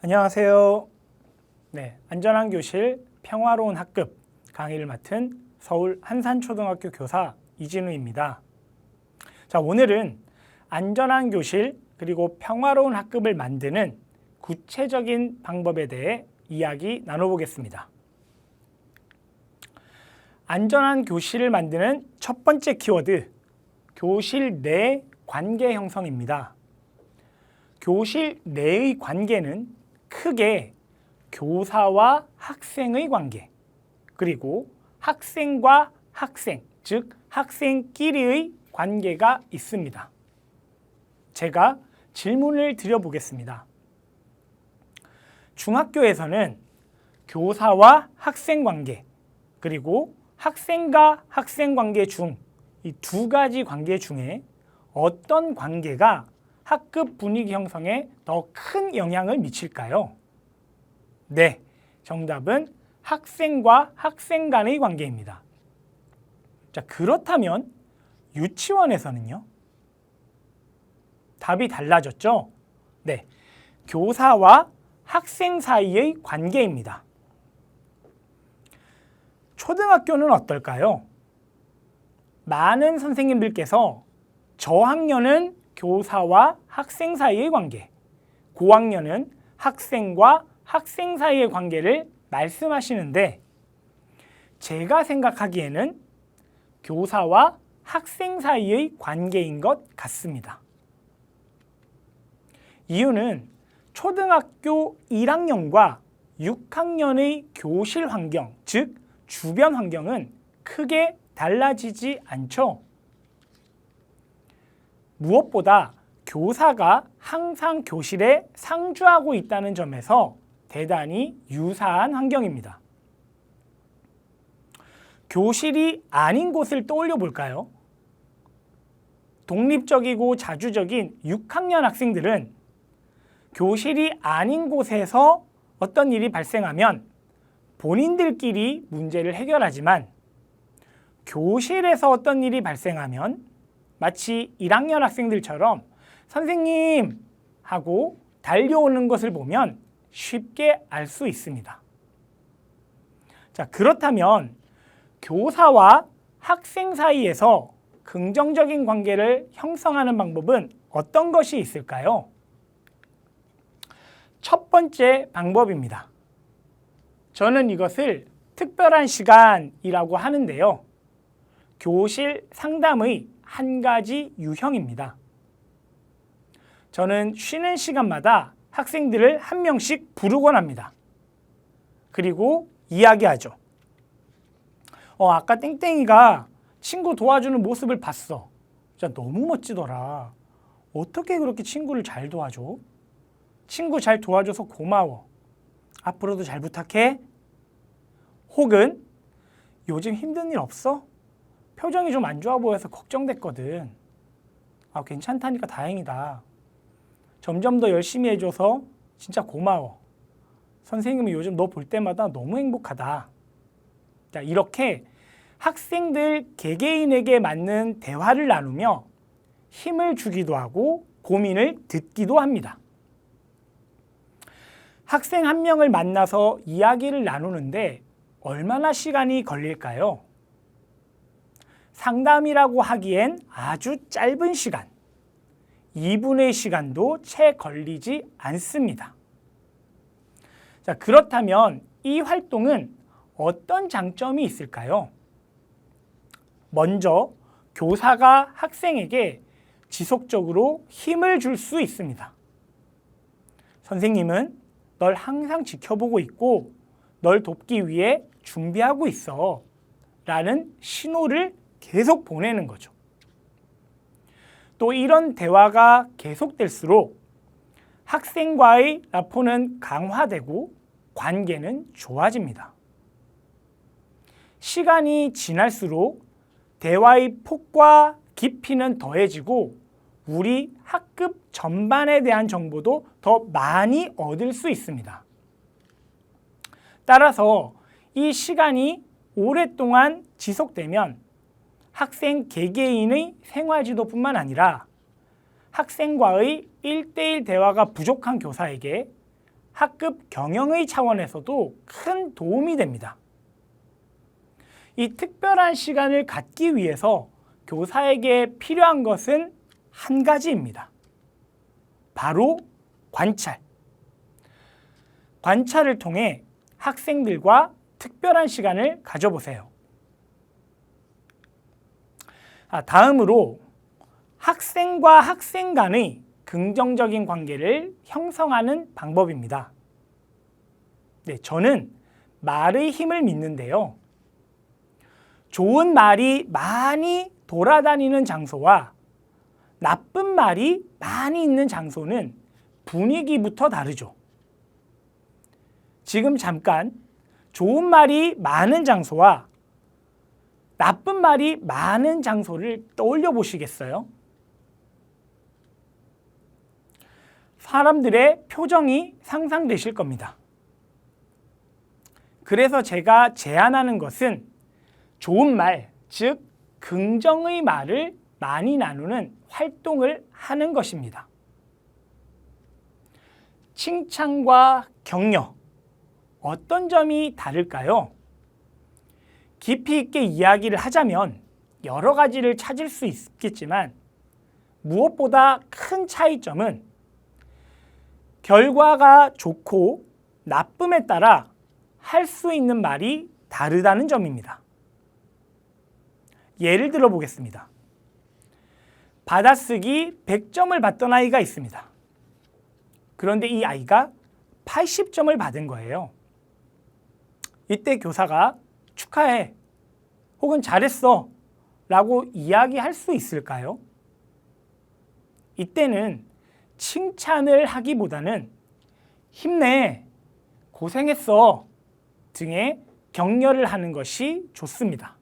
안녕하세요. 네, 안전한 교실 평화로운 학급 강의를 맡은 서울 한산초등학교 교사 이진우입니다. 자, 오늘은 안전한 교실 그리고 평화로운 학급을 만드는 구체적인 방법에 대해 이야기 나눠보겠습니다. 안전한 교실을 만드는 첫 번째 키워드, 교실 내 관계 형성입니다. 교실 내의 관계는 크게 교사와 학생의 관계, 그리고 학생과 학생, 즉 학생끼리의 관계가 있습니다. 제가 질문을 드려보겠습니다. 중학교에서는 교사와 학생 관계, 그리고 학생과 학생 관계 중 이 두 가지 관계 중에 어떤 관계가 학급 분위기 형성에 더 큰 영향을 미칠까요? 네, 정답은 학생과 학생 간의 관계입니다. 자, 그렇다면 유치원에서는요? 답이 달라졌죠? 네, 교사와 학생 사이의 관계입니다. 초등학교는 어떨까요? 많은 선생님들께서 저학년은 교사와 학생 사이의 관계, 고학년은 학생과 학생 사이의 관계를 말씀하시는데 제가 생각하기에는 교사와 학생 사이의 관계인 것 같습니다. 이유는 초등학교 1학년과 6학년의 교실 환경, 즉 주변 환경은 크게 달라지지 않죠. 무엇보다 교사가 항상 교실에 상주하고 있다는 점에서 대단히 유사한 환경입니다. 교실이 아닌 곳을 떠올려 볼까요? 독립적이고 자주적인 6학년 학생들은 교실이 아닌 곳에서 어떤 일이 발생하면 본인들끼리 문제를 해결하지만 교실에서 어떤 일이 발생하면 마치 1학년 학생들처럼 선생님 하고 달려오는 것을 보면 쉽게 알 수 있습니다. 자, 그렇다면 교사와 학생 사이에서 긍정적인 관계를 형성하는 방법은 어떤 것이 있을까요? 첫 번째 방법입니다. 저는 이것을 특별한 시간이라고 하는데요. 교실 상담의 한 가지 유형입니다. 저는 쉬는 시간마다 학생들을 한 명씩 부르곤 합니다. 그리고 이야기하죠. 어, 아까 땡땡이가 친구 도와주는 모습을 봤어. 진짜 너무 멋지더라. 어떻게 그렇게 친구를 잘 도와줘? 친구 잘 도와줘서 고마워. 앞으로도 잘 부탁해. 혹은 요즘 힘든 일 없어? 표정이 좀 안 좋아 보여서 걱정됐거든. 아, 괜찮다니까 다행이다. 점점 더 열심히 해줘서 진짜 고마워. 선생님이 요즘 너 볼 때마다 너무 행복하다. 자, 이렇게 학생들 개개인에게 맞는 대화를 나누며 힘을 주기도 하고 고민을 듣기도 합니다. 학생 한 명을 만나서 이야기를 나누는데 얼마나 시간이 걸릴까요? 상담이라고 하기엔 아주 짧은 시간, 2분의 시간도 채 걸리지 않습니다. 자, 그렇다면 이 활동은 어떤 장점이 있을까요? 먼저 교사가 학생에게 지속적으로 힘을 줄 수 있습니다. 선생님은 널 항상 지켜보고 있고 널 돕기 위해 준비하고 있어. 라는 신호를 계속 보내는 거죠. 또 이런 대화가 계속될수록 학생과의 라포는 강화되고 관계는 좋아집니다. 시간이 지날수록 대화의 폭과 깊이는 더해지고 우리 학급 전반에 대한 정보도 더 많이 얻을 수 있습니다. 따라서 이 시간이 오랫동안 지속되면 학생 개개인의 생활 지도뿐만 아니라 학생과의 일대일 대화가 부족한 교사에게 학급 경영의 차원에서도 큰 도움이 됩니다. 이 특별한 시간을 갖기 위해서 교사에게 필요한 것은 한 가지입니다. 바로 관찰. 관찰을 통해 학생들과 특별한 시간을 가져보세요. 아, 다음으로 학생과 학생 간의 긍정적인 관계를 형성하는 방법입니다. 네, 저는 말의 힘을 믿는데요. 좋은 말이 많이 돌아다니는 장소와 나쁜 말이 많이 있는 장소는 분위기부터 다르죠. 지금 잠깐 좋은 말이 많은 장소와 나쁜 말이 많은 장소를 떠올려 보시겠어요? 사람들의 표정이 상상되실 겁니다. 그래서 제가 제안하는 것은 좋은 말, 즉 긍정의 말을 많이 나누는 활동을 하는 것입니다. 칭찬과 격려 어떤 점이 다를까요? 깊이 있게 이야기를 하자면 여러 가지를 찾을 수 있겠지만 무엇보다 큰 차이점은 결과가 좋고 나쁨에 따라 할 수 있는 말이 다르다는 점입니다. 예를 들어 보겠습니다. 받아쓰기 100점을 받던 아이가 있습니다. 그런데 이 아이가 80점을 받은 거예요. 이때 교사가 축하해 혹은 잘했어 라고 이야기할 수 있을까요? 이때는 칭찬을 하기보다는 힘내, 고생했어 등의 격려를 하는 것이 좋습니다.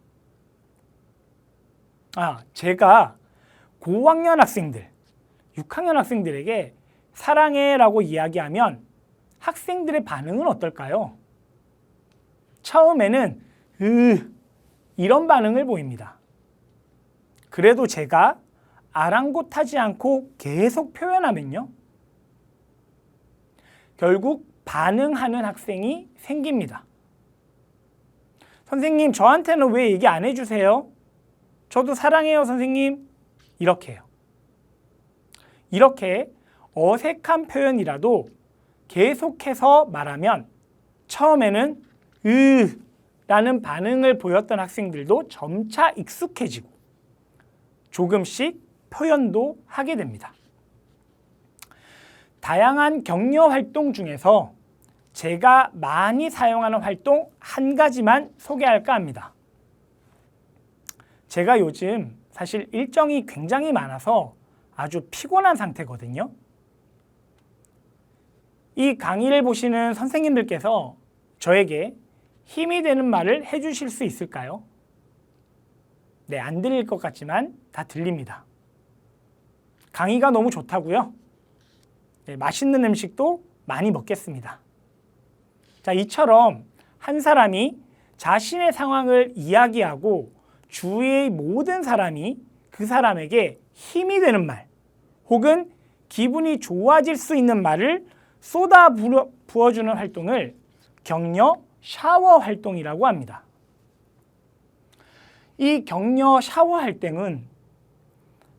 아, 제가 고학년 학생들, 6학년 학생들에게 사랑해 라고 이야기하면 학생들의 반응은 어떨까요? 처음에는 으 이런 반응을 보입니다. 그래도 제가 아랑곳하지 않고 계속 표현하면요. 결국 반응하는 학생이 생깁니다. 선생님, 저한테는 왜 얘기 안 해주세요? 저도 사랑해요, 선생님. 이렇게 해요. 이렇게 어색한 표현이라도 계속해서 말하면 처음에는 으 라는 반응을 보였던 학생들도 점차 익숙해지고 조금씩 표현도 하게 됩니다. 다양한 격려 활동 중에서 제가 많이 사용하는 활동 한 가지만 소개할까 합니다. 제가 요즘 사실 일정이 굉장히 많아서 아주 피곤한 상태거든요. 이 강의를 보시는 선생님들께서 저에게 힘이 되는 말을 해주실 수 있을까요? 네, 안 들릴 것 같지만 다 들립니다. 강의가 너무 좋다고요? 네, 맛있는 음식도 많이 먹겠습니다. 자, 이처럼 한 사람이 자신의 상황을 이야기하고 주위의 모든 사람이 그 사람에게 힘이 되는 말 혹은 기분이 좋아질 수 있는 말을 쏟아 부어주는 활동을 격려 샤워 활동이라고 합니다. 이 격려 샤워 활동은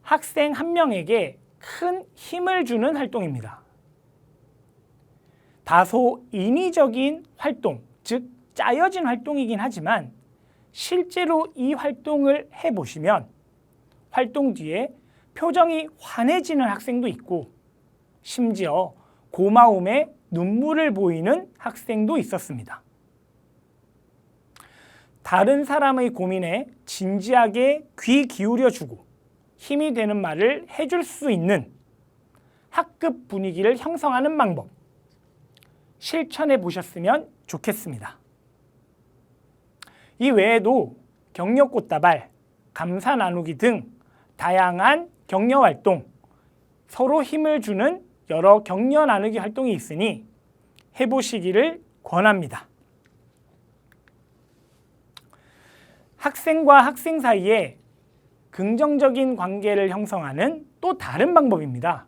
학생 한 명에게 큰 힘을 주는 활동입니다. 다소 인위적인 활동, 즉 짜여진 활동이긴 하지만 실제로 이 활동을 해보시면 활동 뒤에 표정이 환해지는 학생도 있고 심지어 고마움에 눈물을 보이는 학생도 있었습니다. 다른 사람의 고민에 진지하게 귀 기울여 주고 힘이 되는 말을 해줄 수 있는 학급 분위기를 형성하는 방법 실천해 보셨으면 좋겠습니다. 이 외에도 격려 꽃다발, 감사 나누기 등 다양한 격려 활동, 서로 힘을 주는 여러 격려 나누기 활동이 있으니 해보시기를 권합니다. 학생과 학생 사이에 긍정적인 관계를 형성하는 또 다른 방법입니다.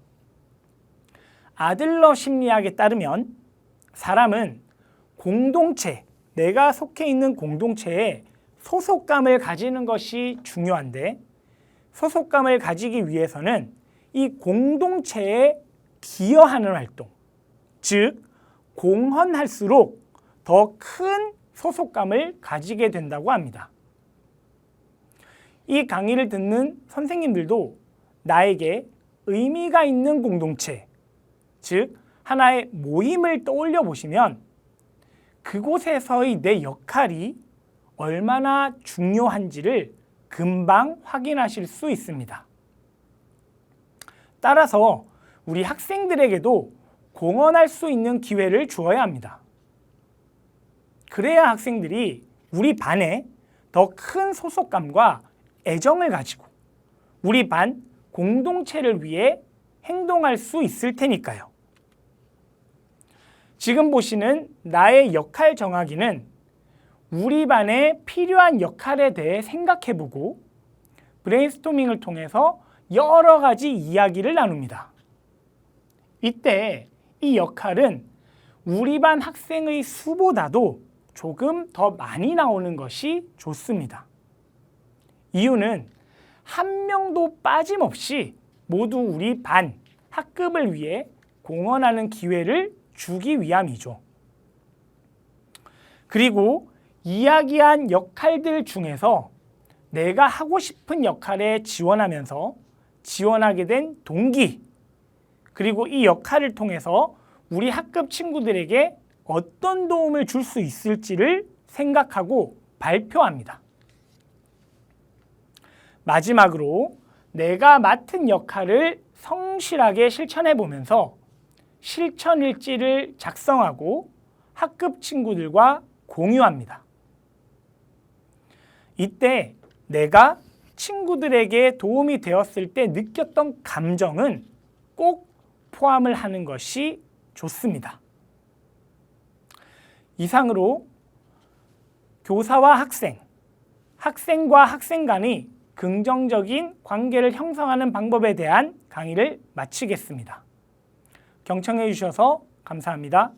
아들러 심리학에 따르면 사람은 공동체, 내가 속해 있는 공동체에 소속감을 가지는 것이 중요한데 소속감을 가지기 위해서는 이 공동체에 기여하는 활동, 즉 공헌할수록 더 큰 소속감을 가지게 된다고 합니다. 이 강의를 듣는 선생님들도 나에게 의미가 있는 공동체, 즉 하나의 모임을 떠올려 보시면 그곳에서의 내 역할이 얼마나 중요한지를 금방 확인하실 수 있습니다. 따라서 우리 학생들에게도 공헌할 수 있는 기회를 주어야 합니다. 그래야 학생들이 우리 반에 더 큰 소속감과 애정을 가지고 우리 반 공동체를 위해 행동할 수 있을 테니까요. 지금 보시는 나의 역할 정하기는 우리 반에 필요한 역할에 대해 생각해 보고 브레인스토밍을 통해서 여러 가지 이야기를 나눕니다. 이때 이 역할은 우리 반 학생의 수보다도 조금 더 많이 나오는 것이 좋습니다. 이유는 한 명도 빠짐없이 모두 우리 반 학급을 위해 공헌하는 기회를 주기 위함이죠. 그리고 이야기한 역할들 중에서 내가 하고 싶은 역할에 지원하면서 지원하게 된 동기, 그리고 이 역할을 통해서 우리 학급 친구들에게 어떤 도움을 줄 수 있을지를 생각하고 발표합니다. 마지막으로 내가 맡은 역할을 성실하게 실천해 보면서 실천 일지를 작성하고 학급 친구들과 공유합니다. 이때 내가 친구들에게 도움이 되었을 때 느꼈던 감정은 꼭 포함을 하는 것이 좋습니다. 이상으로 교사와 학생, 학생과 학생 간의 긍정적인 관계를 형성하는 방법에 대한 강의를 마치겠습니다. 경청해 주셔서 감사합니다.